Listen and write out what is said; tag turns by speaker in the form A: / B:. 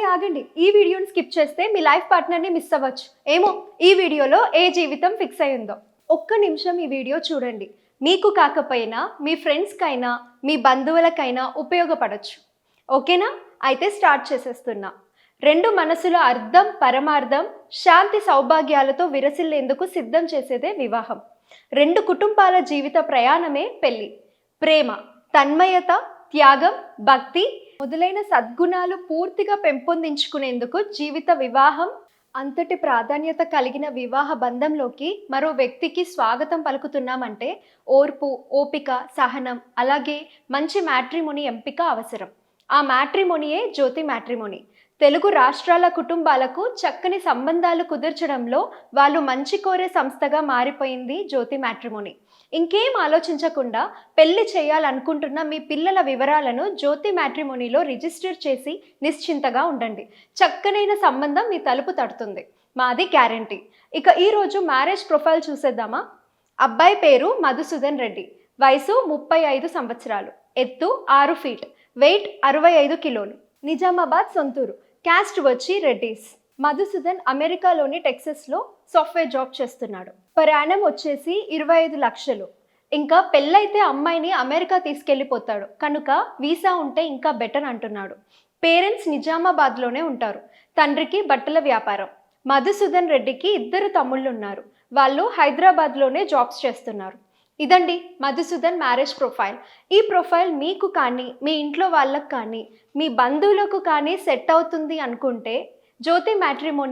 A: అరే ఆగండి. ఈ వీడియోని స్కిప్ చేస్తే మీ లైఫ్ పార్ట్నర్ని మిస్ అవ్వచ్చు. ఏమో ఈ వీడియోలో ఏ జీవితం ఫిక్స్ అయ్యిందో. ఒక్క నిమిషం ఈ వీడియో చూడండి. మీకు కాకపోయినా మీ ఫ్రెండ్స్కైనా మీ బంధువులకైనా ఉపయోగపడచ్చు. ఓకేనా? అయితే స్టార్ట్ చేసేస్తున్నా. రెండు మనసుల అర్థం పరమార్థం శాంతి సౌభాగ్యాలతో విరసిల్లేందుకు సిద్ధం చేసేదే వివాహం. రెండు కుటుంబాల జీవిత ప్రయాణమే పెళ్ళి. ప్రేమ తన్మయత త్యాగం భక్తి మొదలైన సద్గుణాలు పూర్తిగా పెంపొందించుకునేందుకు జీవిత వివాహం అంతటి ప్రాధాన్యత కలిగిన వివాహ బంధంలోకి మరో వ్యక్తికి స్వాగతం పలుకుతున్నామంటే ఓర్పు ఓపిక సహనం అలాగే మంచి మ్యాట్రిమోని ఎంపిక అవసరం. ఆ మ్యాట్రిమోనియే జ్యోతి మ్యాట్రిమోని. తెలుగు రాష్ట్రాల కుటుంబాలకు చక్కని సంబంధాలు కుదర్చడంలో వాళ్ళు మంచి కోరే సంస్థగా మారిపోయింది జ్యోతి మ్యాట్రిమోని. ఇంకేం ఆలోచించకుండా పెళ్ళి చేయాలనుకుంటున్న మీ పిల్లల వివరాలను జ్యోతి మ్యాట్రిమోనీలో రిజిస్టర్ చేసి నిశ్చింతగా ఉండండి. చక్కనైన సంబంధం మీ తలుపు తడుతుంది. మాది గ్యారంటీ. ఇక ఈరోజు మ్యారేజ్ ప్రొఫైల్ చూసేద్దామా? అబ్బాయి పేరు మధుసూదన్ రెడ్డి. వయసు ముప్పై ఐదు సంవత్సరాలు. ఎత్తు ఆరు ఫీట్. వెయిట్ అరవై ఐదు కిలోలు. నిజామాబాద్ సొంతూరు. క్యాస్ట్ వచ్చి రెడ్డీస్. మధుసూదన్ అమెరికాలోని టెక్సస్లో సాఫ్ట్వేర్ జాబ్ చేస్తున్నాడు. ప్రయాణం వచ్చేసి ఇరవై ఐదు లక్షలు. ఇంకా పెళ్ళైతే అమ్మాయిని అమెరికా తీసుకెళ్ళిపోతాడు. కనుక వీసా ఉంటే ఇంకా బెటర్ అంటున్నాడు. పేరెంట్స్ నిజామాబాద్లోనే ఉంటారు. తండ్రికి బట్టల వ్యాపారం. మధుసూదన్ రెడ్డికి ఇద్దరు తమ్ముళ్ళు ఉన్నారు వాళ్ళు హైదరాబాద్లోనే జాబ్స్ చేస్తున్నారు. ఇదండి మధుసూదన్ మ్యారేజ్ ప్రొఫైల్. ఈ ప్రొఫైల్ మీకు కానీ మీ ఇంట్లో వాళ్ళకు కానీ మీ బంధువులకు కానీ సెట్ అవుతుంది అనుకుంటే జ్యోతి మ్యాట్రిమోని